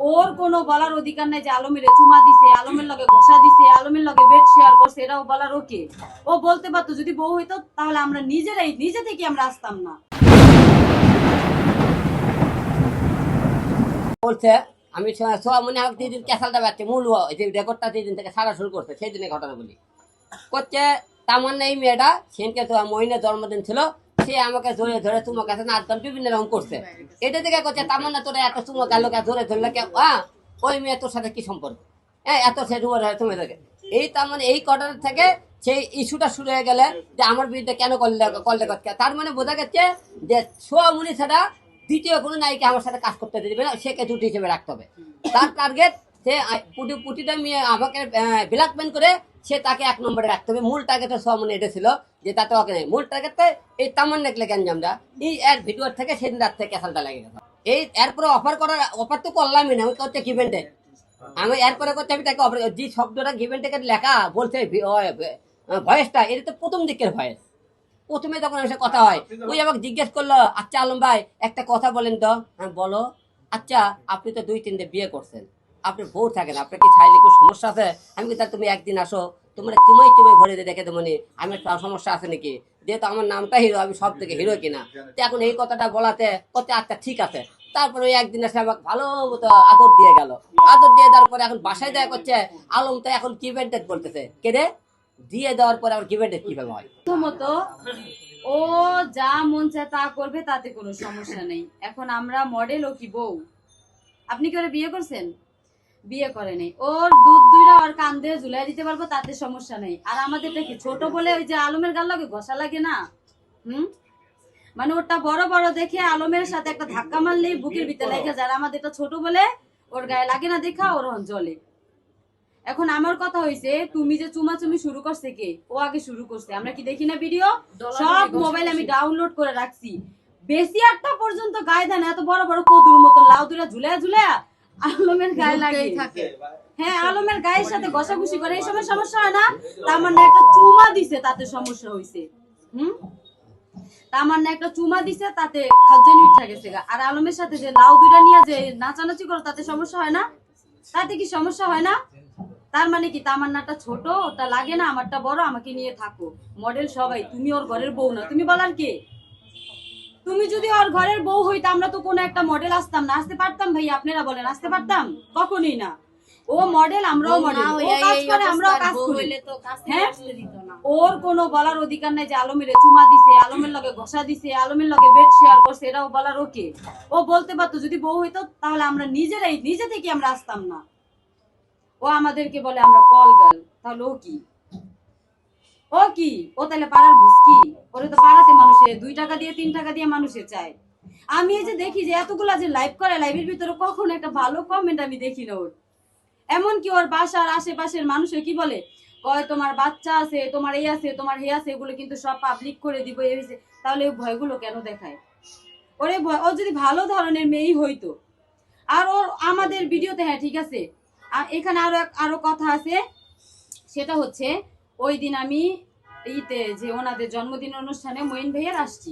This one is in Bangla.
ওর কোনো বলার অধিকার নাই যে আলমের চুমা দিছে, আলমের লগে ঘষা দিছে, আলমের লগে বেড শেয়ার করছে এটাও বলার ওকে। ও বলতে পারতো, যদি বউ হইতো, তাহলে আমরা নিজেরাই, নিজে থেকে আমরা আসতাম না। বলছে, আমি স- স- মনে হয় দিদিন ক্যাসালটা পাচ্ছে মূল যে রেকর্ডটা দিদিন থেকে সারা শুরু করছে সেই দিনে ঘটনা বলি করছে তামার এই মেয়েটা, সেদিনকে তো মহিনের জন্মদিন ছিল সে আমাকে ধরে ধরে চুমো কাছে নাচ গান বিভিন্ন রকম করছে। এটা থেকে করছে তামান্না, তোরা এত চুমো গেল ধরে ধরলে কে? হ্যাঁ ওই মেয়ে তোর সাথে কি সম্পর্ক? হ্যাঁ এত সে রুয়ার হয় তুমি থেকে এই তার মানে এই ঘটনা থেকে সেই ইস্যুটা শুরু হয়ে গেলে যে আমার বিরুদ্ধে কেন করলে করলে করছে তার মানে বোঝা গেছে যে সোয়ামুনি ছাড়া দ্বিতীয় কোনো নায়িকা আমার সাথে কাজ করতে দেবে না, সেকে জুটি হিসেবে রাখতে হবে। তার টার্গেট সে পুটি পুটিটা মেয়ে আমাকে ব্ল্যাকমেন করে সে তাকে এক নম্বরে রাখতে হবে। মূল টার্গেটে সোয়ামুনি এটা ছিল যে তাতে ওকে নেই। মূল টার্গেটে এই তামান নেকলে গ্যাঞ্জামটা এই এর ভিডিওর থেকে সেদিন রাত থেকে ক্যাসালটা লেগে গেছে। এই এরপরে অফার করার অফার তো করলামই না। আমি করতে কিভেন্টে আমি এরপরে করতে আমি তাকে offer- যে শব্দটা গিভেন থেকে লেখা বলছে ভয়েসটা এটা তো প্রথম দিকের ভয়েস প্রথমে তখন এসে কথা হয়, ওই আমাকে জিজ্ঞেস করল আচ্ছা আলম ভাই, একটা কথা বলেন তো। হ্যাঁ বলো আচ্ছা আপনি তো দুই, তিনটে বিয়ে করছেন। আপনি বউ থাকেন, আপনার কি কোনো সমস্যা আছে? আমি কি তাহলে তুমি একদিন আসো তোমরা চুমাই চুমাই দিয়ে দেখে দেবো নি আমি একটা সমস্যা আছে নাকি? যেহেতু আমার নামটা হিরো, আমি সব থেকে হিরো কিনা। তো এখন এই কথাটা বলাতে করতে আচ্ছা ঠিক আছে। তারপরে ওই একদিন এসে আমাকে ভালো মতো আদর দিয়ে গেল। আদর দিয়ে দেওয়ার পরে এখন বাসায় দেওয়া করছে, আলম তো এখন কিভেন্টেড বলতেছে কে রে? দিয়ে দেওয়ার পরে আবার কিভেন্টেড কীভাবে হয়? প্রথমত, ও যা মন চায় তা করবে, তাতে কোনো সমস্যা নেই। এখন আমরা মডেল ও কি বউ? আপনি কি ওরা বিয়ে করছেন? বিয়ে করে নেই। ওর দুধ দুইরা ওর কান দিয়ে ঝুলাই দিতে পারব তাতে সমস্যা নেই। আর আমাদেরটা কি ছোট বলে ওই যে আলমের গাল লাগে ঘষা লাগে না? হুম? মানে ওটা বড় বড় দেখে আলমের সাথে একটা ধাক্কা মারলেই বুকের ভিতরে লেগে যায়। আর আমাদেরটা ছোট বলে ওর গায়ে লাগে না দেখা ওর জলে এখন আমার কথা হয়েছে তুমি যে চুমাচুমি শুরু করছে কে? ও আগে শুরু করছে। আমরা কি দেখি না ভিডিও সব মোবাইল আমি ডাউনলোড করে রাখছি। বেশি একটা পর্যন্ত গায়ে দেয় না এত বড় বড় কদুর মতো লাউ দুরা ঝুলে ঝুলে আলমের গায়ে লাগে। থাকে। হ্যাঁ আলমের গায়ের সাথে ঘষাঘষি করে এই সময় সমস্যা হয় না। তার মানে একটা চুমা দিছে তাতে সমস্যা হইছে। হুম? তার মানে একটা চুমা দিছে তাতে খাদ্যানি উঠে গেছে আর আলমের সাথে যে লাউ দুইটা নিয়ে যে নাচানাচি করো তাতে সমস্যা হয় না? তাতে কি সমস্যা হয় না? তার মানে কি তামান্নাটা ছোট ওটা লাগে না আমারটা বড় আমাকে নিয়ে থাকো। মডেল সবাই তুমি ওর ঘরের বউ না। তুমি বলার কে? তুমি যদি ওর ঘরের বউ হইতো আমরা তো কোনো একটা মডেল আসতাম না। আসতে পারতাম ভাই আপনারা বলেন আসতে পারতাম? কখনোই না। ও মডেল আমরাও মডেল ও কাজ করে আমরাও কাজ করি। হ্যাঁ? ওর কোনো বলার অধিকার নাই যে আলমের চুমা দিছে আলমের লগে ঘষা দিছে আলমের লগে বেড শেয়ার করছে এটাও বলার ওকে। ও বলতে পারতো যদি বউ হইতো তাহলে আমরা নিজেরাই নিজে থেকে আমরা আসতাম না। ও আমাদেরকে বলে আমরা কল গাল তাহলে ও কি? ও কি? ও তাহলে পাড়ার ভুসকি ওরে তো পাড়াতে মানুষে, দুই টাকা দিয়ে, তিন টাকা দিয়ে মানুষে চায়। আমি এই যে দেখি যে এতগুলা যে লাইভ করে লাইভের ভিতরে কখন একটা ভালো কমেন্ট আমি দেখি না ওর। এমনকি ওর বাসার আশেপাশের মানুষে কি বলে? কয়, তোমার বাচ্চা আছে, তোমার এই আছে, তোমার হে আছে, এগুলো কিন্তু সব পাবলিক করে দিব, এই তাহলে ওই ভয়গুলো কেন দেখায়? ওরে ভয়, ও যদি ভালো ধরনের মেয়েই হইতো। আর ওর, আমাদের ভিডিওতে হ্যাঁ ঠিক আছে। এখানে আরও আরও কথা আছে। সেটা হচ্ছে ওই দিন আমি ইতে যে ওনাদের জন্মদিন অনুষ্ঠানে মইন ভাইয়ার আসছি।